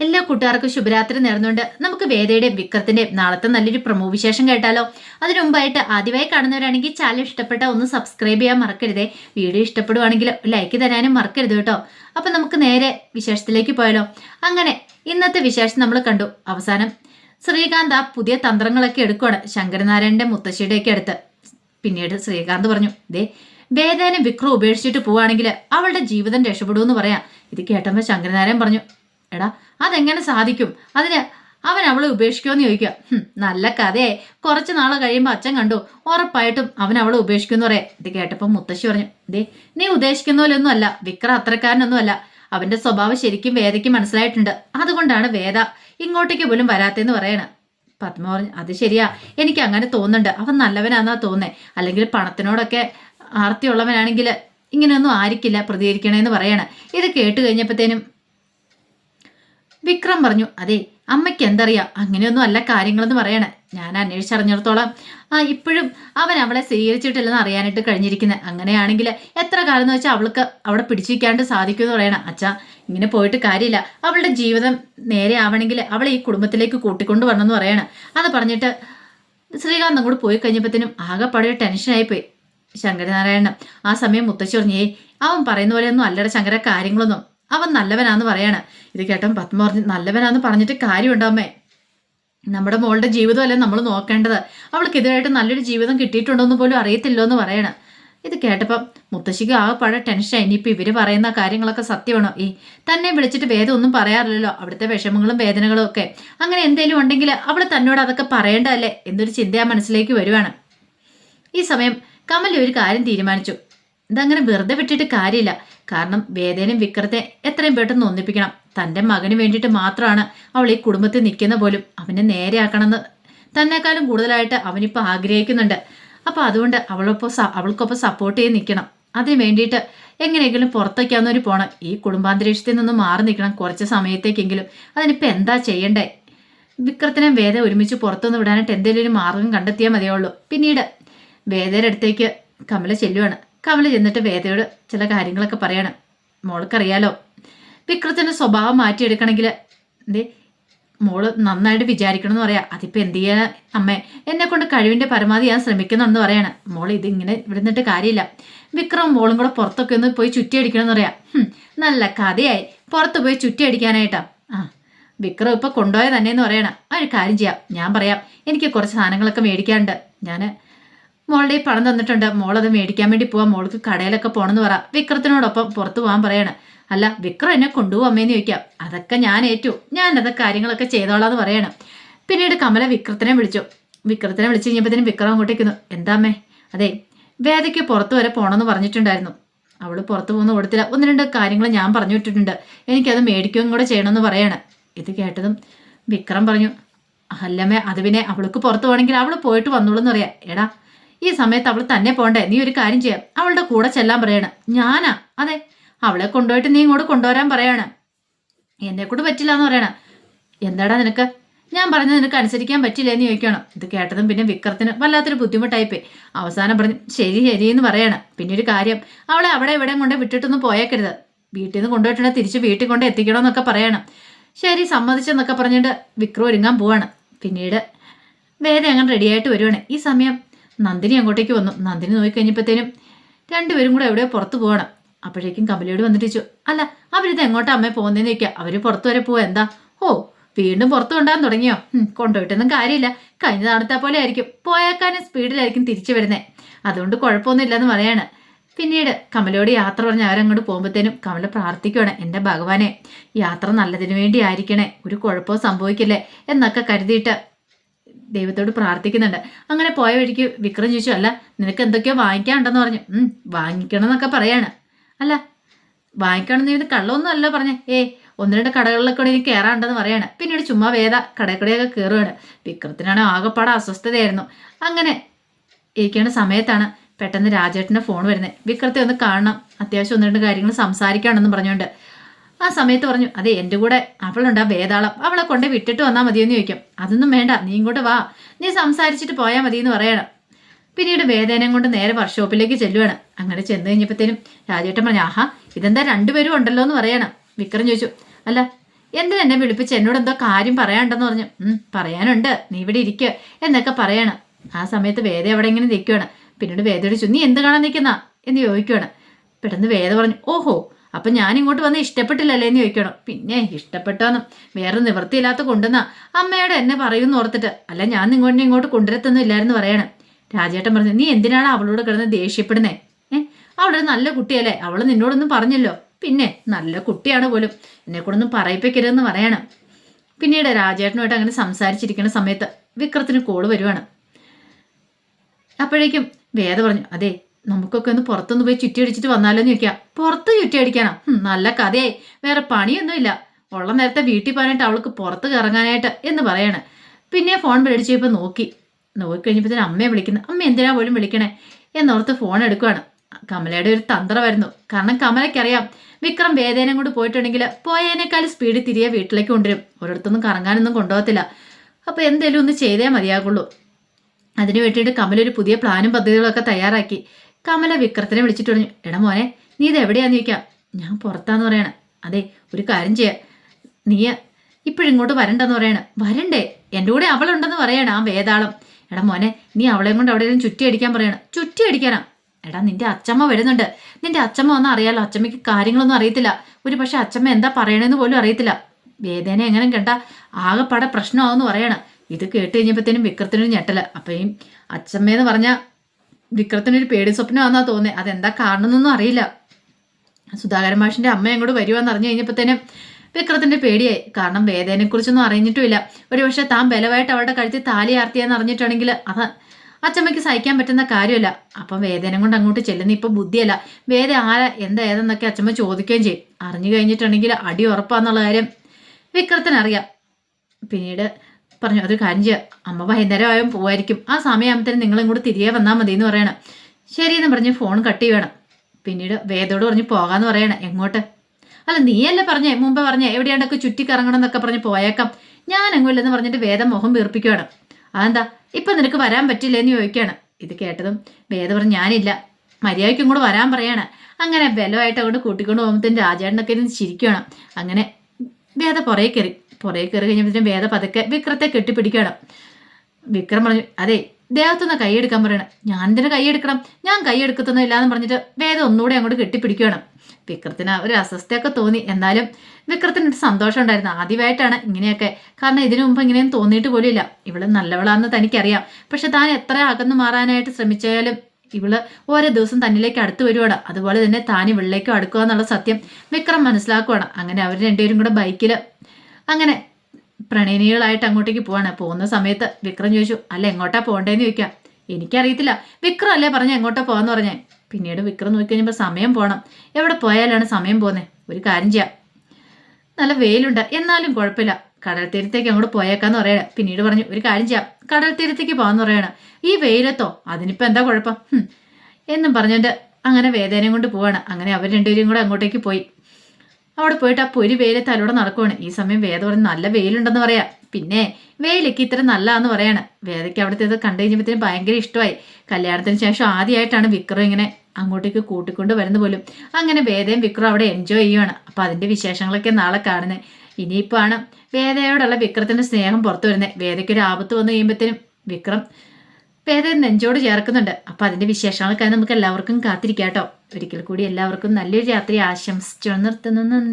എല്ലാ കൂട്ടുകാർക്കും ശുഭരാത്രി നേർന്നുകൊണ്ട് നമുക്ക് വേദയുടെയും വിക്രത്തിന്റെയും നാളത്തെ നല്ലൊരു പ്രമോ വിശേഷം കേട്ടാലോ. അതിനു മുമ്പായിട്ട് ആദ്യമായി കാണുന്നവരാണെങ്കിൽ ചാനൽ ഇഷ്ടപ്പെട്ട ഒന്ന് സബ്സ്ക്രൈബ് ചെയ്യാൻ മറക്കരുതേ. വീഡിയോ ഇഷ്ടപ്പെടുവാണെങ്കിൽ ലൈക്ക് തരാനും മറക്കരുത് കേട്ടോ. അപ്പൊ നമുക്ക് നേരെ വിശേഷത്തിലേക്ക് പോയാലോ. അങ്ങനെ ഇന്നത്തെ വിശേഷം നമ്മൾ കണ്ടു. അവസാനം ശ്രീകാന്ത് ആ പുതിയ തന്ത്രങ്ങളൊക്കെ എടുക്കുവാണ് ശങ്കരനാരായണന്റെ മുത്തശ്ശിയുടെയൊക്കെ അടുത്ത്. പിന്നീട് ശ്രീകാന്ത് പറഞ്ഞു ദേ വേദനെ വിക്രം ഉപേക്ഷിച്ചിട്ട് പോവാണെങ്കിൽ അവളുടെ ജീവിതം രക്ഷപ്പെടുമെന്ന് പറയാം. ഇത് കേട്ടപ്പോൾ ശങ്കരനാരായൺ പറഞ്ഞു എടാ അതെങ്ങനെ സാധിക്കും? അതിന് അവൻ അവളെ ഉപേക്ഷിക്കുമെന്ന് ചോദിക്കുക. നല്ല കഥയെ കുറച്ച് നാളെ കഴിയുമ്പോൾ അച്ഛൻ കണ്ടു. ഉറപ്പായിട്ടും അവൻ അവളെ ഉപേക്ഷിക്കുമെന്ന് പറയാം. ഇത് കേട്ടപ്പോൾ മുത്തശ്ശി പറഞ്ഞു ദേ നീ ഉദ്ദേശിക്കുന്ന പോലെയൊന്നും അല്ല. വിക്ര അത്രക്കാരനൊന്നും അല്ല. അവന്റെ സ്വഭാവം ശരിക്കും വേദയ്ക്ക് മനസ്സിലായിട്ടുണ്ട്. അതുകൊണ്ടാണ് വേദ ഇങ്ങോട്ടേക്ക് പോലും വരാത്തെന്ന് പറയണ. പത്മ പറഞ്ഞു അത് ശരിയാ. എനിക്ക് അങ്ങനെ തോന്നുന്നുണ്ട്. അവൻ നല്ലവനാന്നാ തോന്നേ അല്ലെങ്കിൽ പണത്തിനോടൊക്കെ ആർത്തിയുള്ളവനാണെങ്കിൽ ഇങ്ങനെയൊന്നും ആയിരിക്കില്ല പ്രതികരിക്കണേന്ന് പറയണ. ഇത് കേട്ട് കഴിഞ്ഞപ്പോഴത്തേനും വിക്രം പറഞ്ഞു അതെ അമ്മയ്ക്ക് എന്തറിയാം? അങ്ങനെയൊന്നും അല്ല കാര്യങ്ങളെന്ന് പറയണേ. ഞാൻ അന്വേഷിച്ചറിഞ്ഞിടത്തോളം. ആ ഇപ്പോഴും അവൻ അവളെ സ്വീകരിച്ചിട്ടില്ലെന്ന് അറിയാനായിട്ട് കഴിഞ്ഞിരിക്കുന്നത് അങ്ങനെയാണെങ്കിൽ എത്ര കാലം എന്ന് വെച്ചാൽ അവൾക്ക് അവിടെ പിടിച്ചിരിക്കാണ്ട് സാധിക്കുമെന്ന് പറയണം. അച്ഛാ ഇങ്ങനെ പോയിട്ട് കാര്യമില്ല. അവളുടെ ജീവിതം നേരെ ആവണമെങ്കിൽ അവളെ ഈ കുടുംബത്തിലേക്ക് കൂട്ടിക്കൊണ്ട് വരണമെന്ന് പറയണം. അത് പറഞ്ഞിട്ട് ശ്രീകാന്ത് അങ്ങോട്ട് പോയി കഴിഞ്ഞപ്പോഴത്തേനും ആകെപ്പാടെ ടെൻഷനായി പോയി ശങ്കരനാരായണൻ ആ സമയം മുത്തശ്ശി പറഞ്ഞേ അവൻ പറയുന്ന പോലെയൊന്നും അല്ലട ശങ്കര കാര്യങ്ങളൊന്നും. അവൻ നല്ലവനാന്ന് പറയാണ്. ഇത് കേട്ടോ പത്മ പറഞ്ഞ് നല്ലവനാന്ന് പറഞ്ഞിട്ട് കാര്യമുണ്ടോ അമ്മേ? നമ്മുടെ മോളുടെ ജീവിതമല്ലേ നമ്മൾ നോക്കേണ്ടത്. അവൾക്ക് ഇതുമായിട്ട് നല്ലൊരു ജീവിതം കിട്ടിയിട്ടുണ്ടോന്ന് പോലും അറിയത്തില്ലോ എന്ന് പറയണ. ഇത് കേട്ടപ്പം മുത്തശ്ശിക്ക് ആ പഴ ടെൻഷൻ ഇനിയിപ്പോൾ ഇവർ പറയുന്ന കാര്യങ്ങളൊക്കെ സത്യമാണോ? ഈ തന്നെ വിളിച്ചിട്ട് വേദം ഒന്നും പറയാറില്ലല്ലോ. അവിടുത്തെ വിഷമങ്ങളും വേദനകളും ഒക്കെ. അങ്ങനെ എന്തെങ്കിലും ഉണ്ടെങ്കിൽ അവൾ തന്നോട് അതൊക്കെ പറയേണ്ടതല്ലേ? എന്നൊരു ചിന്ത മനസ്സിലേക്ക് വരുവാണ്. ഈ സമയം കമൽ ഒരു കാര്യം തീരുമാനിച്ചു. ഇതങ്ങനെ വെറുതെ വിട്ടിട്ട് കാര്യമില്ല. കാരണം വേദേനും വിക്രത്തെ എത്രയും പെട്ടെന്ന് ഒന്നിപ്പിക്കണം. തന്റെ മകന് വേണ്ടിയിട്ട് മാത്രമാണ് അവൾ ഈ കുടുംബത്തിൽ നിൽക്കുന്ന പോലും. അവനെ നേരെയാക്കണമെന്ന് തന്നെക്കാളും കൂടുതലായിട്ട് അവനിപ്പോൾ ആഗ്രഹിക്കുന്നുണ്ട്. അപ്പോൾ അതുകൊണ്ട് അവളൊപ്പം അവൾക്കൊപ്പം സപ്പോർട്ട് ചെയ്ത് നിൽക്കണം. അതിന് വേണ്ടിയിട്ട് എങ്ങനെയെങ്കിലും പുറത്തേക്കാവുന്നവർ പോകണം. ഈ കുടുംബാന്തരീക്ഷത്തിൽ നിന്ന് മാറി നിൽക്കണം കുറച്ച് സമയത്തേക്കെങ്കിലും. അതിനിപ്പോൾ എന്താ ചെയ്യണ്ടേ? വിക്രത്തിനെ വേദ ഒരുമിച്ച് പുറത്തുനിന്ന് വിടാനായിട്ട് എന്തെങ്കിലും ഒരു മാർഗം കണ്ടെത്തിയാൽ മതിയുള്ളൂ പിന്നീട് വേദയുടെ അടുത്തേക്ക് കമല ചെല്ലുവാണ്. കമല ചെന്നിട്ട് വേദയോട് ചില കാര്യങ്ങളൊക്കെ പറയാണ്. മോൾക്കറിയാലോ. വിക്രത്തിന്റെ സ്വഭാവം മാറ്റിയെടുക്കണമെങ്കിൽ എന്തേ? മോൾ നന്നായിട്ട് വിചാരിക്കണം എന്ന് പറയാം. അതിപ്പോൾ എന്ത് ചെയ്യാൻ അമ്മേ? എന്നെ കൊണ്ട് കഴിവിന്റെ പരമാവധി ഞാൻ ശ്രമിക്കുന്നുണ്ടെന്ന് പറയാണ്. മോൾ ഇതിങ്ങനെ ഇവിടെ നിന്നിട്ട് കാര്യമില്ല. വിക്രം മോളും കൂടെ പുറത്തൊക്കെ ഒന്ന് പോയി ചുറ്റിയടിക്കണം എന്ന് പറയാം നല്ല കഥയായി. പുറത്ത് പോയി ചുറ്റിയടിക്കാനായിട്ടാ. ആ വിക്രം ഇപ്പോൾ കൊണ്ടുപോയ തന്നെയെന്ന് പറയണം. ഒരു കാര്യം ചെയ്യാം. ഞാൻ പറയാം. എനിക്ക് കുറച്ച് സാധനങ്ങളൊക്കെ മേടിക്കാനുണ്ട്. ഞാൻ മോളുടെ പണം തന്നിട്ടുണ്ട്. മോളത് മേടിക്കാൻ വേണ്ടി പോവാ. മോൾക്ക് കടയിലൊക്കെ പോണെന്ന് പറ. വിക്രത്തിനോടൊപ്പം പുറത്തു പോകാൻ പറയാണ്. അല്ല വിക്രം എന്നെ കൊണ്ടുപോകാമെന്ന് ചോദിക്കാം. അതൊക്കെ ഞാൻ ഏറ്റു. ഞാൻ അതൊക്കെ കാര്യങ്ങളൊക്കെ ചെയ്തോളാന്ന് പറയാണ്. പിന്നീട് കമല വിക്രത്തിനെ വിളിച്ചു. വിക്രത്തിനെ വിളിച്ചു കഴിഞ്ഞപ്പോഴത്തേനും വിക്രം അങ്ങോട്ടേക്കുന്നു എന്താ അമ്മേ? അതെ വേദയ്ക്ക് പുറത്തു വരെ പോകണമെന്ന് പറഞ്ഞിട്ടുണ്ടായിരുന്നു. അവൾ പുറത്തു പോകുന്ന കൊടുത്തില്ല ഒന്ന് രണ്ട് കാര്യങ്ങൾ ഞാൻ പറഞ്ഞു വിട്ടിട്ടുണ്ട്. എനിക്കത് മേടിക്കുകയും കൂടെ ചെയ്യണമെന്ന് പറയാണ്. ഇത് കേട്ടതും വിക്രം പറഞ്ഞു. അല്ലമ്മേ അത് പിന്നെ അവൾക്ക് പുറത്തു പോകണമെങ്കിൽ അവൾ പോയിട്ട് വന്നോളൂ എന്ന് പറയാം. എടാ ഈ സമയത്ത് അവൾ തന്നെ പോണ്ടേ? നീ ഒരു കാര്യം ചെയ്യാം. അവളുടെ കൂടെ ചെല്ലാൻ പറയണം. ഞാനാ? അതെ. അവളെ കൊണ്ടുപോയിട്ട് നീ ഇങ്ങോട്ട് കൊണ്ടുവരാൻ പറയാണ്. എന്നെ കൂടെ പറ്റില്ല എന്ന് പറയണ. എന്താടാ നിനക്ക്? ഞാൻ പറഞ്ഞത് നിനക്ക് അനുസരിക്കാൻ പറ്റില്ല എന്ന് ചോദിക്കണം. ഇത് കേട്ടതും പിന്നെ വിക്രത്തിന് വല്ലാത്തൊരു ബുദ്ധിമുട്ടായിപ്പോയി. അവസാനം പറഞ്ഞു ശരി ശരി എന്ന് പറയണം. പിന്നെ ഒരു കാര്യം അവളെ അവിടെ ഇവിടെ കൊണ്ട് വിട്ടിട്ടൊന്നും പോയേക്കരുത്. വീട്ടിൽ നിന്ന് കൊണ്ടുപോയിട്ടുണ്ടെങ്കിൽ തിരിച്ച് വീട്ടിൽ കൊണ്ട് എത്തിക്കണമെന്നൊക്കെ പറയണം. ശരി സമ്മതിച്ചെന്നൊക്കെ പറഞ്ഞിട്ട് വിക്രം ഒരുങ്ങാൻ പോവാണ്. പിന്നീട് വേദ അങ്ങനെ റെഡിയായിട്ട് വരുവാണ്. ഈ സമയം നന്ദിനി അങ്ങോട്ടേക്ക് വന്നു. നന്ദിനി നോക്കിക്കഴിഞ്ഞപ്പോഴത്തേനും രണ്ടുപേരും കൂടെ എവിടെയോ പുറത്ത് പോകണം അപ്പോഴേക്കും കമലയോട് വന്നിട്ടിച്ചു. അല്ല അവരിത് എങ്ങോട്ടാ അമ്മയെ പോകുന്നതെന്ന് ചോദിക്കുക അവർ പുറത്ത് വരെ പോവാ. എന്താ? ഓ വീണ്ടും പുറത്ത് കൊണ്ടാൻ തുടങ്ങിയോ? കൊണ്ടുപോയിട്ടൊന്നും കാര്യമില്ല. കഴിഞ്ഞ തവണത്തെ പോലെ ആയിരിക്കും. പോയേക്കാനും സ്പീഡിലായിരിക്കും തിരിച്ചു വരുന്നത് അതുകൊണ്ട് കുഴപ്പമൊന്നുമില്ലെന്ന് പറയാണ്. പിന്നീട് കമലയോട് യാത്ര പറഞ്ഞ് അവരങ്ങോട്ട് പോകുമ്പോഴത്തേനും കമല പ്രാർത്ഥിക്കുകയാണ് എന്റെ ഭഗവാനെ യാത്ര നല്ലതിനു വേണ്ടി ആയിരിക്കണേ ഒരു കുഴപ്പവും സംഭവിക്കില്ലേ? എന്നൊക്കെ കരുതിയിട്ട് ദൈവത്തോട് പ്രാർത്ഥിക്കുന്നുണ്ട്. അങ്ങനെ പോയ വഴിക്ക് വിക്രം ചോദിച്ചു അല്ല നിനക്ക് എന്തൊക്കെയോ വാങ്ങിക്കാനുണ്ടെന്ന് പറഞ്ഞു. വാങ്ങിക്കണം എന്നൊക്കെ പറയാണ്. അല്ല വാങ്ങിക്കണം എന്ന് ഇത് കള്ളമൊന്നും അല്ല പറഞ്ഞേ. ഏ ഒന്ന് രണ്ട് കടകളിലൊക്കെ കൂടെ എനിക്ക് കയറാണ്ടെന്ന് പറയാണ്. പിന്നീട് ചുമ്മാ വേദ കടക്കടയൊക്കെ കയറുകയാണ് വിക്രത്തിനാണ് ആകെപ്പാടെ അസ്വസ്ഥതയായിരുന്നു. അങ്ങനെ ഇരിക്കേണ്ട സമയത്താണ് പെട്ടെന്ന് രാജേട്ടന്റെ ഫോൺ വരുന്നത്. വിക്രത്തെ ഒന്ന് കാണണം. അത്യാവശ്യം ഒന്ന് രണ്ട് കാര്യങ്ങൾ സംസാരിക്കാണെന്ന് പറഞ്ഞുകൊണ്ട് ആ സമയത്ത് പറഞ്ഞു അതെ എന്റെ കൂടെ അവളുണ്ട് ആ വേതാളം അവളെ കൊണ്ട് വിട്ടിട്ട് വന്നാൽ മതിയെന്ന് ചോദിക്കും. അതൊന്നും വേണ്ട നീ ഇങ്ങോട്ട് വാ. നീ സംസാരിച്ചിട്ട് പോയാൽ എന്ന് പറയണം. പിന്നീട് വേദനം കൊണ്ട് നേരെ വർക്ക്ഷോപ്പിലേക്ക് ചെല്ലുവാണ്. അങ്ങനെ ചെന്ന് കഴിഞ്ഞപ്പോഴത്തേനും രാജേട്ടൻ പറഞ്ഞു ആഹാ ഇതെന്താ രണ്ടുപേരും ഉണ്ടല്ലോ എന്ന് പറയണം. വിക്രം ചോദിച്ചു അല്ല എന്തിനാ എന്നെ വിളിപ്പിച്ച് എന്നോട് എന്തോ കാര്യം പറയാനുണ്ടെന്ന് പറഞ്ഞു. പറയാനുണ്ട്. നീ ഇവിടെ ഇരിക്കുക എന്നൊക്കെ പറയണം. ആ സമയത്ത് വേദ എവിടെ ഇങ്ങനെ നിൽക്കുകയാണ് പിന്നീട് വേദയോട് ചോദിച്ചു നീ എന്ത് കാണാൻ നിൽക്കുന്ന? എന്ന് ചോദിക്കുകയാണ് പെട്ടെന്ന് വേദ പറഞ്ഞു ഓഹോ അപ്പൊ ഞാൻ ഇങ്ങോട്ട് വന്ന് ഇഷ്ടപ്പെട്ടില്ലല്ലേ എന്ന് ചോദിക്കണം. പിന്നെ ഇഷ്ടപ്പെട്ടോന്ന് വേറെ നിവൃത്തിയില്ലാത്ത കൊണ്ടുവന്ന അമ്മയോട് എന്നെ പറയുമെന്ന് ഓർത്തിട്ട് അല്ല ഞാൻ ഇങ്ങോട്ട് ഇങ്ങോട്ട് കൊണ്ടുവരത്തൊന്നും ഇല്ലായിരുന്നു പറയണം. രാജേട്ടൻ പറഞ്ഞു നീ എന്തിനാണ് അവളോട് കിടന്ന് ദേഷ്യപ്പെടുന്നേ? ഏഹ് അവളൊരു നല്ല കുട്ടിയല്ലേ അവൾ നിന്നോടൊന്നും പറഞ്ഞല്ലോ. പിന്നെ നല്ല കുട്ടിയാണ് പോലും എന്നെ കൂടൊന്നും പറയിപ്പിക്കരുതെന്ന് പറയണം. പിന്നീട് രാജേട്ടനുമായിട്ട് അങ്ങനെ സംസാരിച്ചിരിക്കുന്ന സമയത്ത് വിക്രത്തിന് കോൾ വരുവാണ്. അപ്പോഴേക്കും വേദ പറഞ്ഞു അതെ നമുക്കൊക്കെ ഒന്ന് പുറത്തൊന്ന് പോയി ചുറ്റി അടിച്ചിട്ട് വന്നാലോന്ന് ചോദിക്കാം. പുറത്ത് ചുറ്റി അടിക്കാനോ? നല്ല കഥയായി. വേറെ പണിയൊന്നുമില്ല. ഉള്ള നേരത്തെ വീട്ടിൽ പോകാനായിട്ട് അവൾക്ക് പുറത്ത് കറങ്ങാനായിട്ട് എന്ന് പറയാണ്. പിന്നെ ഫോൺ മേടിച്ചപ്പോൾ നോക്കി. നോക്കി കഴിഞ്ഞപ്പോഴത്തേന് അമ്മയെ വിളിക്കുന്നത് അമ്മ എന്തിനാ പോലും വിളിക്കണേ? എന്നോർത്ത് ഫോൺ എടുക്കുവാണ്. കമലയുടെ ഒരു തന്ത്രമായിരുന്നു. കാരണം കമലയ്ക്കറിയാം വിക്രം വേദനയും കൊണ്ട് പോയിട്ടുണ്ടെങ്കിൽ പോയതിനേക്കാൾ സ്പീഡിൽ തിരികെ വീട്ടിലേക്ക് കൊണ്ടുവരും. ഒരിടത്തൊന്നും കറങ്ങാനൊന്നും കൊണ്ടുപോകത്തില്ല. അപ്പോൾ എന്തേലും ഒന്ന് ചെയ്തേ മതിയാകുള്ളൂ. അതിനു വേണ്ടിയിട്ട് കമല ഒരു പുതിയ പ്ലാനും പദ്ധതികളൊക്കെ തയ്യാറാക്കി. കമല വിക്രത്തിനെ വിളിച്ചിട്ട് പറഞ്ഞു എടാ മോനെ നീ ഇത് എവിടെയാന്ന് ചോദിക്കാം? ഞാൻ പുറത്താന്ന് പറയണ. അതെ ഒരു കാര്യം ചെയ്യാം. നീ ഇപ്പോഴിങ്ങോട്ട് വരണ്ടെന്ന് പറയണ. വരണ്ടേ? എന്റെ കൂടെ അവളുണ്ടെന്ന് പറയണ ആ വേതാളം എടാ മോനെ നീ അവളെയും കൊണ്ട് എവിടെയെങ്കിലും ചുറ്റി അടിക്കാൻ പറയണം. ചുറ്റി അടിക്കാനാ? എടാ നിന്റെ അച്ചമ്മ വരുന്നുണ്ട്. നിന്റെ അച്ചമ്മ ഒന്നും അറിയാലോ അച്ചമ്മയ്ക്ക് കാര്യങ്ങളൊന്നും അറിയത്തില്ല. ഒരു പക്ഷെ അച്ചമ്മ എന്താ പറയണെന്ന് പോലും അറിയത്തില്ല. വേദന എങ്ങനെ കണ്ട ആകെപ്പാടെ പ്രശ്നമാവെന്ന് പറയണം. ഇത് കേട്ട് കഴിഞ്ഞപ്പോഴത്തേനും വിക്രത്തിനൊരു ഞെട്ടല. അപ്പം ഈ അച്ചമ്മയെന്ന് പറഞ്ഞാൽ വിക്രത്തിനൊരു പേടി സ്വപ്നമാണെന്നാ തോന്നുന്നത് അതെന്താ കാരണമെന്നൊന്നും അറിയില്ല. സുധാകരൻ മാഷിന്റെ അമ്മ അങ്ങോട്ട് വരുവാന്ന് അറിഞ്ഞു കഴിഞ്ഞപ്പോഴത്തേനും വിക്രത്തിന്റെ പേടിയായി. കാരണം വേദനയെ കുറിച്ചൊന്നും അറിഞ്ഞിട്ടുമില്ല. ഒരുപക്ഷെ താൻ ബലമായിട്ട് അവളുടെ കഴുത്തിൽ താലി ആർത്തിയെന്ന് അറിഞ്ഞിട്ടുണ്ടെങ്കിൽ അത് അച്ചമ്മയ്ക്ക് സഹിക്കാൻ പറ്റുന്ന കാര്യമല്ല. അപ്പം വേദന കൊണ്ട് അങ്ങോട്ട് ചെല്ലുന്ന ഇപ്പം ബുദ്ധിയല്ല. വേദ ആരാ എന്താ ഏതെന്നൊക്കെ അച്ചമ്മ ചോദിക്കുകയും ചെയ്യും. അറിഞ്ഞു കഴിഞ്ഞിട്ടുണ്ടെങ്കിൽ അടി ഉറപ്പാന്നുള്ള കാര്യം വിക്രത്തിനറിയാം. പിന്നീട് പറഞ്ഞു അതൊരു കാര്യം ചെയ്യാം. അമ്മ വൈകുന്നേരം പോവായിരിക്കും. ആ സമയമാകുമ്പോഴത്തേനും നിങ്ങളും ഇങ്ങോട്ട് തിരികെ വന്നാൽ മതി എന്ന് പറയണം. ശരിയെന്ന് പറഞ്ഞ് ഫോൺ കട്ട് ചെയ്യണം പിന്നീട് വേദോട് പറഞ്ഞ് പോകാമെന്ന് പറയണം എങ്ങോട്ട്? അല്ല നീയല്ലേ പറഞ്ഞേ മുമ്പ് പറഞ്ഞേ എവിടെയാണ്ടൊക്കെ ചുറ്റിക്കറങ്ങണം എന്നൊക്കെ പറഞ്ഞ് പോയേക്കാം. ഞാൻ എങ്ങുമില്ലെന്ന് പറഞ്ഞിട്ട് വേദം മുഖം വീർപ്പിക്കുകയാണ് അതെന്താ ഇപ്പം നിനക്ക് വരാൻ പറ്റില്ല എന്ന് ചോദിക്കുകയാണ് ഇത് കേട്ടതും വേദ പറഞ്ഞു ഞാനില്ല. മര്യാദയ്ക്കും കൂടെ വരാൻ പറയാണ്. അങ്ങനെ ബലമായിട്ട് അങ്ങോട്ട് കൂട്ടിക്കൊണ്ട് പോകുമ്പോഴത്തേന് രാജേട്ടനൊക്കെ ഇരുന്ന് ചിരിക്കുകയാണ് അങ്ങനെ വേദ പുറകെ കയറി. പുറകെ കയറി കഴിഞ്ഞപ്പോഴത്തേനും വേദ പതുക്കെ വിക്രത്തെ കെട്ടിപ്പിടിക്കുകയാണ്. വിക്രം പറഞ്ഞു അതെ ദേഹത്തുനിന്ന് കൈയെടുക്കാൻ പറയണം. ഞാൻ എന്തിനു കൈയെടുക്കണം ഞാൻ കൈയെടുക്കത്തൊന്നും എന്ന് പറഞ്ഞിട്ട് വേദം ഒന്നുകൂടെ അങ്ങോട്ട് കെട്ടിപ്പിടിക്കുകയാണ്. വിക്രത്തിന് ഒരു അസ്വസ്ഥയൊക്കെ തോന്നി. എന്നാലും വിക്രത്തിന് ഒരു സന്തോഷം ഉണ്ടായിരുന്നു. ആദ്യമായിട്ടാണ് ഇങ്ങനെയൊക്കെ. കാരണം ഇതിനു മുമ്പ് ഇങ്ങനെയും തോന്നിയിട്ട് പോലുമില്ല. ഇവൾ നല്ലവളാന്ന് തനിക്കറിയാം. പക്ഷെ താൻ എത്ര അകന്നു മാറാനായിട്ട് ശ്രമിച്ചാലും ഇവൾ ഓരോ ദിവസം തന്നിലേക്ക് അടുത്ത് വരുവാണ്. അതുപോലെ തന്നെ താൻ ഇവളിലേക്കും അടുക്കുക എന്നുള്ള സത്യം വിക്രം മനസ്സിലാക്കുവാണ്. അങ്ങനെ അവർ രണ്ടുപേരും കൂടെ ബൈക്കിൽ അങ്ങനെ പ്രണയിനികളായിട്ട് അങ്ങോട്ടേക്ക് പോവാണ്. പോകുന്ന സമയത്ത് വിക്രം ചോദിച്ചു അല്ല എങ്ങോട്ടാ പോകണ്ടേന്ന് ചോദിക്കാം. എനിക്കറിയത്തില്ല. വിക്രം അല്ലേ പറഞ്ഞ എങ്ങോട്ടാ പോകാന്ന് പറഞ്ഞേ. പിന്നീട് വിക്രം നോക്കി കഴിഞ്ഞപ്പോൾ സമയം പോകണം എവിടെ പോയാലാണ് സമയം പോകുന്നത് ഒരു കാര്യം ചെയ്യാം. നല്ല വെയിലുണ്ട്. എന്നാലും കുഴപ്പമില്ല. കടൽ തീരത്തേക്ക് അങ്ങോട്ട് പോയേക്കാന്ന് പറയണം. പിന്നീട് പറഞ്ഞു ഒരു കാര്യം ചെയ്യാം. കടൽ തീരത്തേക്ക് പോകാന്ന് പറയണം. ഈ വെയിലത്തോ? അതിനിപ്പോൾ എന്താ കുഴപ്പം? എന്നും പറഞ്ഞിട്ട് അങ്ങനെ വേദനയും കൊണ്ട് പോവാണ്. അങ്ങനെ അവർ രണ്ടുപേരും കൂടെ അങ്ങോട്ടേക്ക് പോയി. അവിടെ പോയിട്ട് ആ പൊരി വെയിലത്ത് അതിലൂടെ നടക്കുവാണ്. ഈ സമയം വേദ പറഞ്ഞ് നല്ല വെയിലുണ്ടെന്ന് പറയാം. പിന്നെ വെയിലൊക്കെ ഇത്ര നല്ലതാന്ന് പറയാണ്. വേദയ്ക്ക് അവിടുത്തെ ഇത് കണ്ടു കഴിഞ്ഞപ്പോഴത്തേനും ഭയങ്കര ഇഷ്ടമായി. കല്യാണത്തിന് ശേഷം ആദ്യമായിട്ടാണ് വിക്രം ഇങ്ങനെ അങ്ങോട്ടേക്ക് കൂട്ടിക്കൊണ്ട് വരുന്ന പോലും. അങ്ങനെ വേദയും വിക്രം അവിടെ എൻജോയ് ചെയ്യുവാണ്. അപ്പം അതിന്റെ വിശേഷങ്ങളൊക്കെ നാളെ കാണുന്നത് ഇനിയിപ്പോൾ ആണ് വേദയോടുള്ള വിക്രത്തിന്റെ സ്നേഹം പുറത്തു വരുന്നത് വേദയ്ക്ക് ഒരു ആപത്ത് വന്നു കഴിയുമ്പോഴത്തേനും വിക്രം വേദ നെഞ്ചോട് ചേർക്കുന്നുണ്ട്. അപ്പം അതിന്റെ വിശേഷങ്ങളൊക്കെ നമുക്ക് എല്ലാവർക്കും കാത്തിരിക്കാം കേട്ടോ. ഒരിക്കൽ കൂടി എല്ലാവർക്കും നല്ലൊരു രാത്രി ആശംസിച്ചു നിർത്തുന്നു.